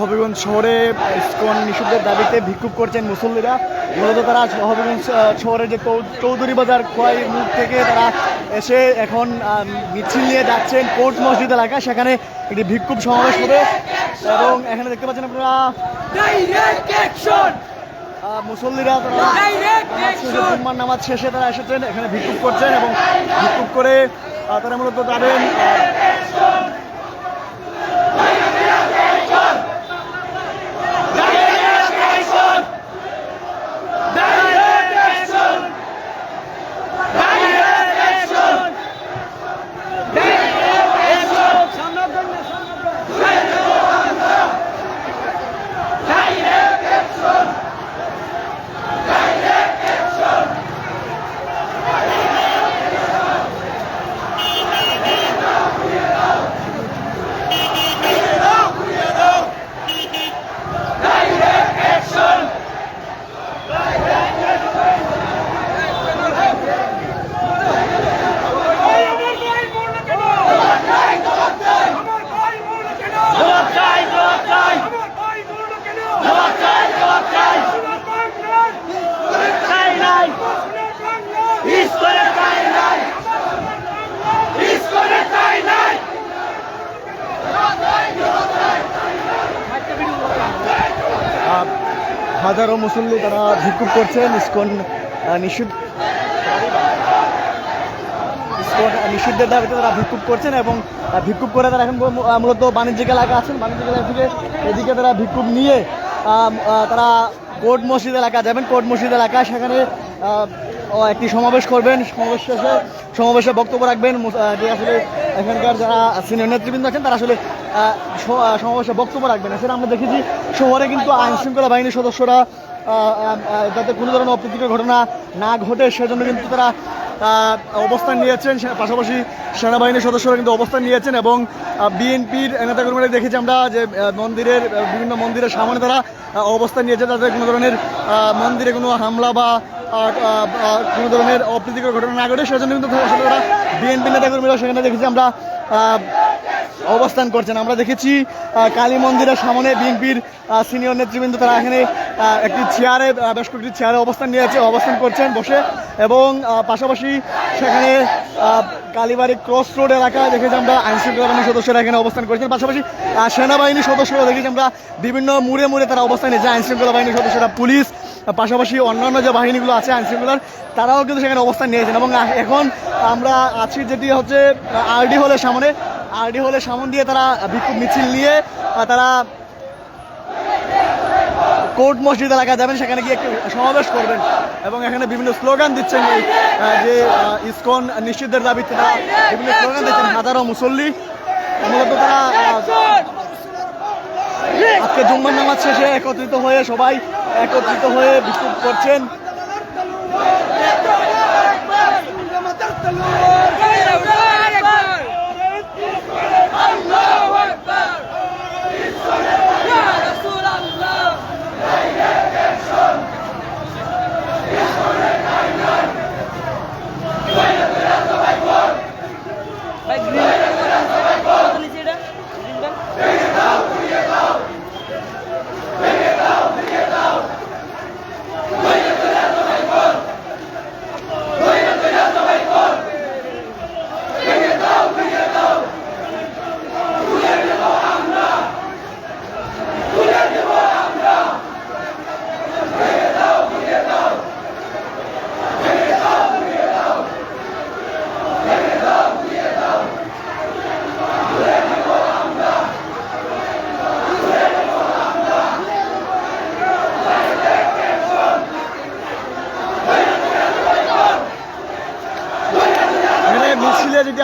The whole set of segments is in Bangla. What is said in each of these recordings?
হবিগঞ্জ শহরে ইস্কন নিষিদ্ধের দাবিতে বিক্ষোভ করছেন মুসল্লিরা। মূলত তারা হবিগঞ্জ আহ, শহরের যে চৌধুরী বাজার খোয়াই মুখ থেকে তারা এসে এখন মিছিল নিয়ে যাচ্ছেন কোর্ট মসজিদ এলাকা সেখানে একটি বিক্ষোভ সমাবেশ হবে এবং এখানে দেখতে পাচ্ছেন আপনারা মুসল্লিরা তারা নামাজ শেষে নামাজ তারা এসেছেন। এখানে বিক্ষোভ করছেন এবং বিক্ষোভ করে তারা মূলত যাবেন হাজারো মুসল্লি তারা বিক্ষোভ করছেন, ইস্কন নিষিদ্ধ নিষিদ্ধের দাবিতে তারা বিক্ষোভ করছেন এবং বিক্ষোভ করে তারা এখন মূলত বাণিজ্যিক এলাকা আছেন। বাণিজ্যিক এলাকা থেকে এদিকে তারা বিক্ষোভ নিয়ে তারা কোর্ট মসজিদ এলাকা যাবেন। কোর্ট মসজিদ এলাকা, সেখানে একটি সমাবেশ করবেন। সমাবেশ শেষে সমাবেশে বক্তব্য রাখবেন। যে আসলে এখানকার যারা সিনিয়র নেতৃবৃন্দ আছেন তারা আসলে সমাবেশে বক্তব্য রাখবেন। এছাড়া আমরা দেখেছি শহরে কিন্তু আইন শৃঙ্খলা বাহিনীর সদস্যরা যাতে কোনো ধরনের অপ্রীতিকর ঘটনা না ঘটে সেজন্য কিন্তু তারা অবস্থান নিয়েছেন পাশাপাশি সেনাবাহিনীর সদস্যরা কিন্তু অবস্থান নিয়েছেন এবং বিএনপির নেতাকর্মীরা দেখেছি আমরা যে মন্দিরের বিভিন্ন মন্দিরের সামনে তারা অবস্থান নিয়েছে। তাদের কোনো ধরনের মন্দিরে কোনো হামলা বা কোনো ধরনের অপ্রীতিকর ঘটনা না ঘটে, সেজন্য কিন্তু আসলে তারা বিএনপি নেতাকর্মীরা সেখানে দেখেছি আমরা অবস্থান করছেন। আমরা দেখেছি কালী মন্দিরের সামনে বিএনপির সিনিয়র নেতৃবৃন্দ তারা এখানে একটি চেয়ারে বেশ কয়েকটি চেয়ারে অবস্থান নিয়েছে অবস্থান করছেন বসে। এবং পাশাপাশি সেখানে কালীবাড়ি ক্রস রোড এলাকায় দেখেছি আমরা আইন শৃঙ্খলা বাহিনীর সদস্যরা এখানে অবস্থান করেছেন। পাশাপাশি সেনাবাহিনীর সদস্যরা দেখেছি আমরা বিভিন্ন মুড়ে মুড়ে তারা অবস্থান নিয়েছে। আইনশৃঙ্খলা বাহিনীর সদস্যরা, পুলিশ পাশাপাশি অন্যান্য যে বাহিনীগুলো আছে আইনশৃঙ্খলার তারাও কিন্তু সেখানে অবস্থান নিয়েছেন। এবং এখন আমরা আছি যেটি হচ্ছে আরডি হলের সামনে। আরডি হলের সামন দিয়ে তারা বিক্ষোভ মিছিল নিয়ে তারা কোর্ট মসজিদ এলাকায় যাবেন, সেখানে গিয়ে একটি সমাবেশ করবেন। এবং এখানে বিভিন্ন স্লোগান দিচ্ছেন যে ইসকন নিষিদ্ধের দাবিতে তারা বিভিন্ন স্লোগান দিচ্ছেন, হাজারো মুসল্লি। মূলত তারা আজকে জুম্মার নামাজ শেষে একত্রিত হয়ে সবাই একত্রিত হয়ে বিক্ষোভ করছেন।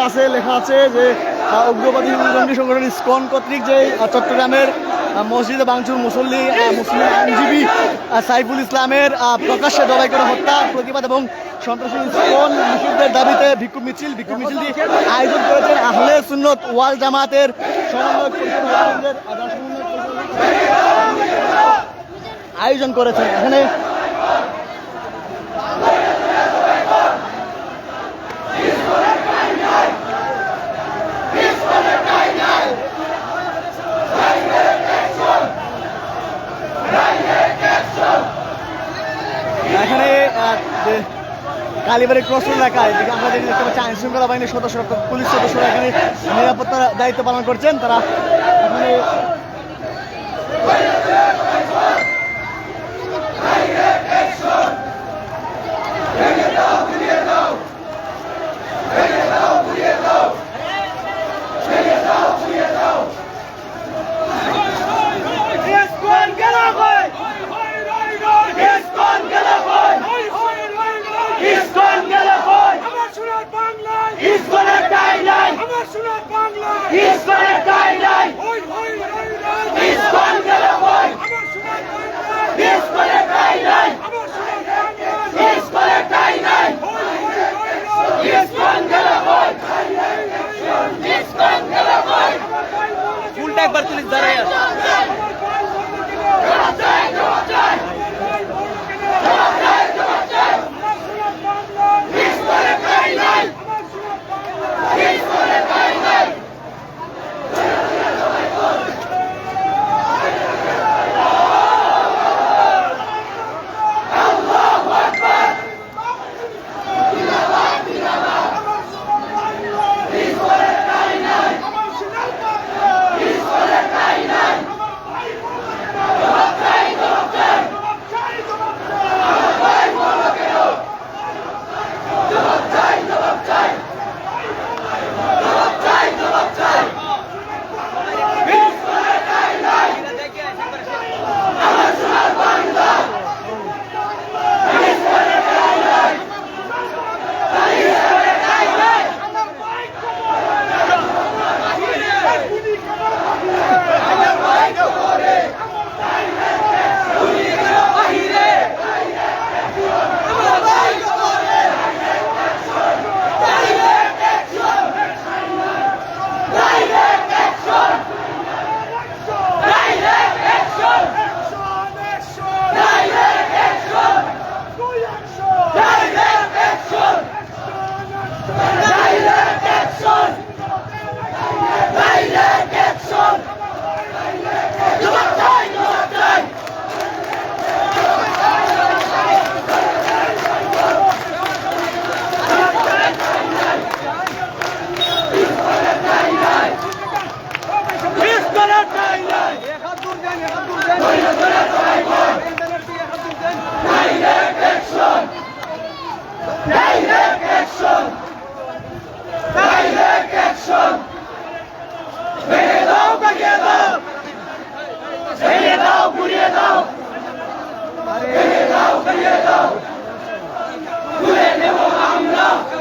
আছে লেখা আছে যে উগ্রবাদী জঙ্গি সংগঠন ইসকন কর্তৃক যে চট্টগ্রামের মসজিদে বাংচুর মুসল্লি মুসলিম আইনজীবী সাইফুল ইসলামের প্রকাশ্যে জবাই করে হত্যা, প্রতিবাদ এবং সন্ত্রাসী ইসকন নিষিদ্ধের দাবিতে বিক্ষোভ মিছিল বিক্ষোভ মিছিলটি আয়োজন করেছেন আহলে সুন্নত ওয়াল জামাতের আয়োজন করেছেন। এখানে কালীবাড়ি ক্রস এলাকায়। এদিকে আমরা দেখি দেখতে পাচ্ছি আইনশৃঙ্খলা বাহিনীর সদস্য পুলিশ সদস্যরা এখানে নিরাপত্তার দায়িত্ব পালন করছেন। তারা এখানে ঠাই নাই একবার তুলিস দাঁড়ায় Let it out, let it out. Let it out,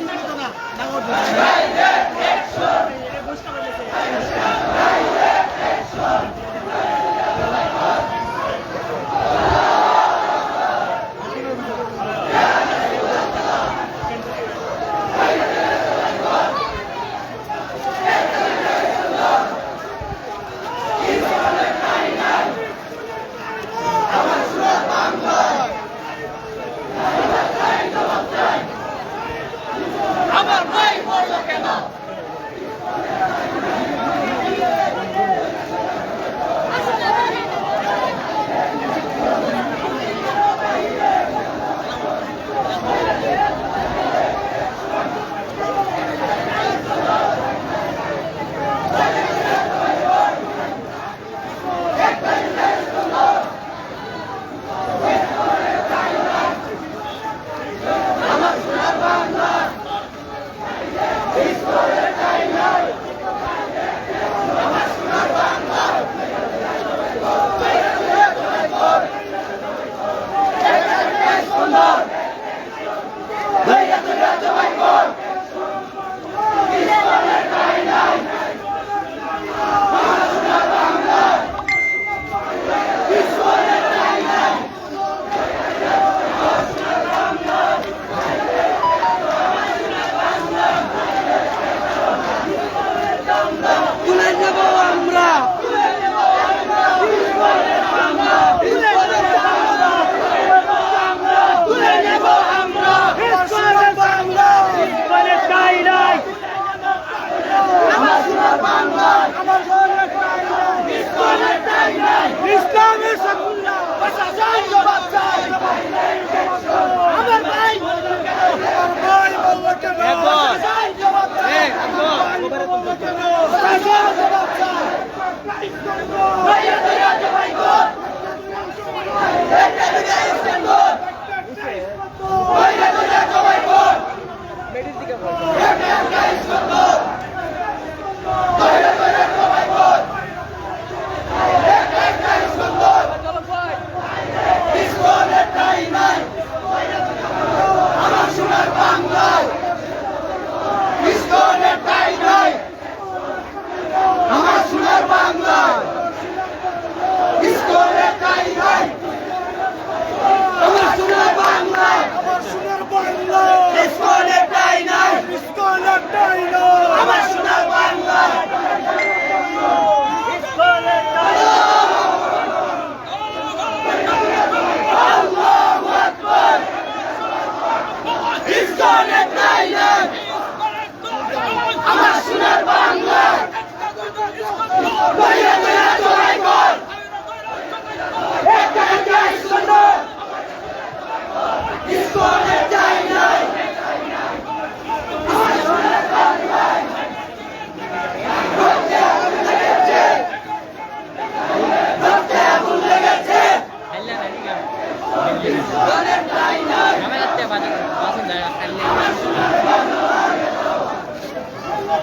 আইন মেনে তো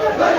Let's go.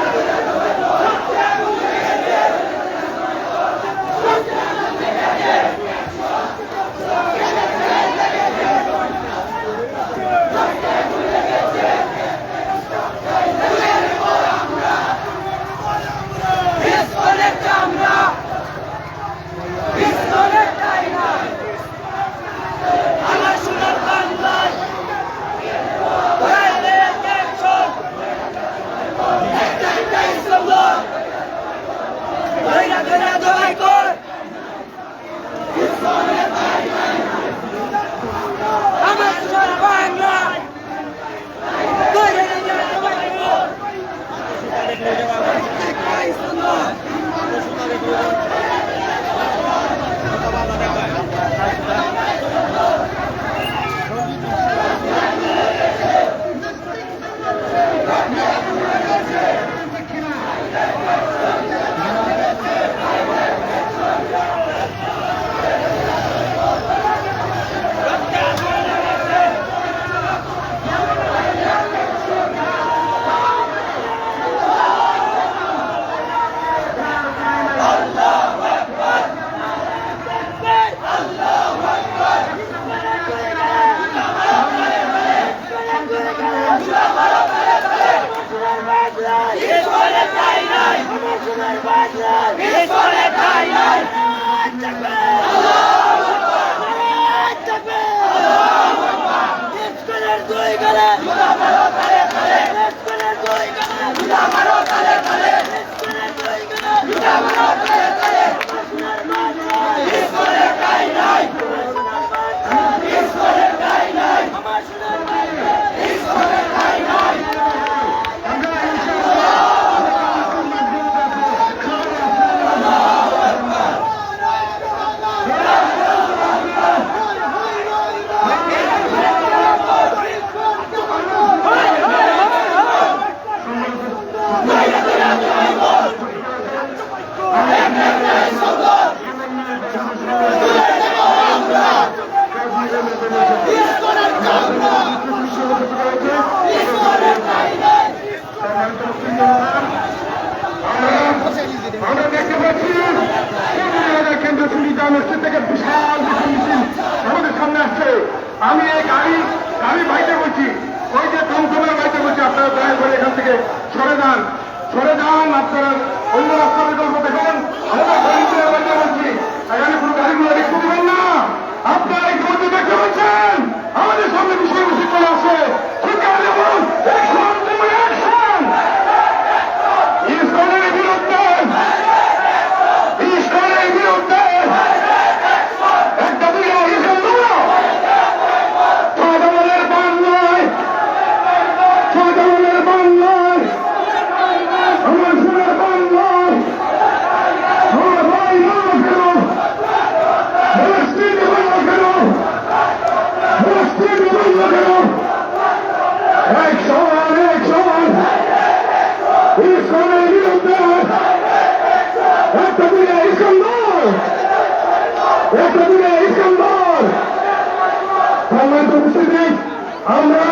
আমরা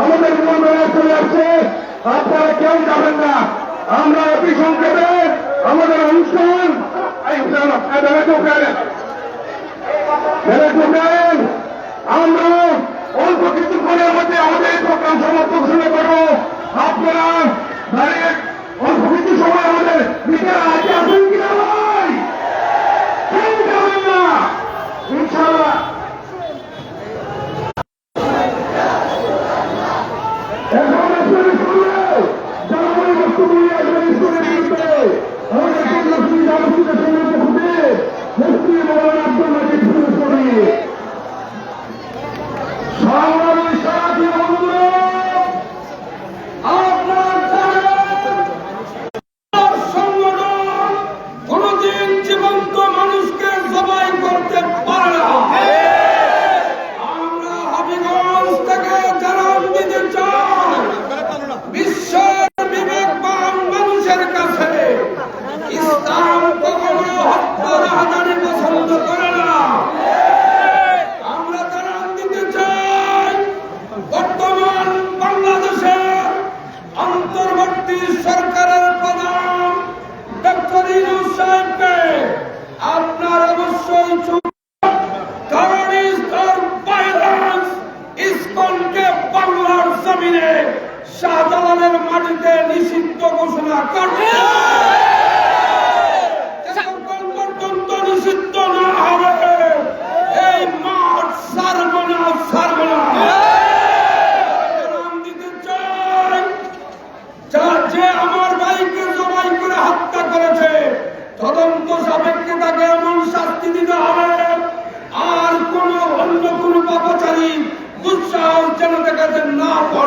আমাদের মোকাবেলা চলে আসছে, আপনারা কেউ যাবেন না। আমরা অতি সংক্ষেপে আমাদের অনুষ্ঠান আমরা অল্প কিছুক্ষণের মধ্যে আমাদের প্রোগ্রাম সমাপ্ত ঘোষণা করব। আপনারা অল্প কিছু সময় আমাদের আগে আসুন কিনা এখন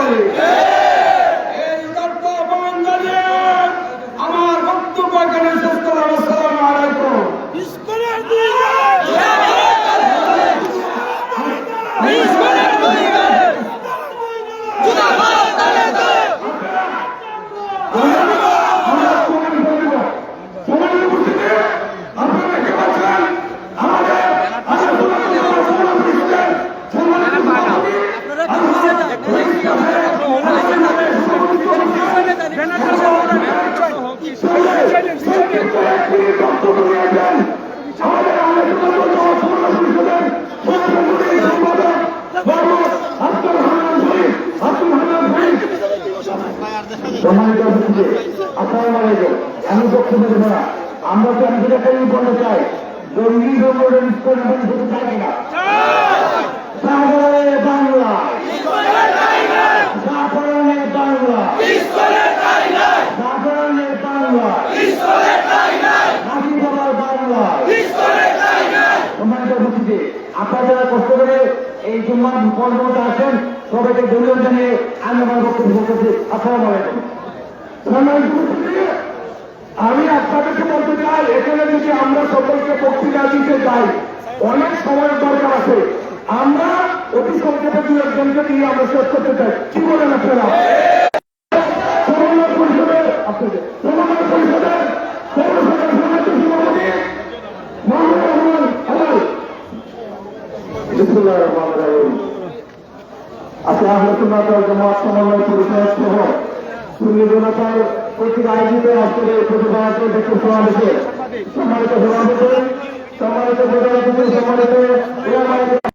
হবে বক্তব্য দেব না আমরা তো আমি যেটা বলতে চাই জঙ্গি জঙ্গলের পরিমাণ হতে চাই না সাগরে বাংলা জাফরানের বাংলা জাফরানের বাংলা হাসি বাবার বাংলা সম্মানিত উপস্থিতি আপনারা যারা কষ্ট সবাইকে ধন্যবাদ জানিয়ে আমি বক্তব্য করতেছি আসসালামু আলাইকুম আমি আপনাদেরকে বলতে চাই, এখানে যদি আমরা সকলকে বক্তৃতা দিতে চাই অনেক সময়ের দরকার আছে। আমরা অতি সংক্ষেপে দু একজনকে দিয়ে আমরা শেষ করতে চাই। কি বলেন আপনারা? পরিষদের, আপনাদের পরিষদের, পৌরসভার সভাপতি সভাপতি জামাত সমন্বয় পরিষদ সহ সুন্নি জনতার কর্তৃক আয়োজিত রাষ্ট্রের প্রতিবাদ ব্যক্তি সমাবেশে সম্মানিত সভাপতি সম্মানিত প্রধান সম্মানিত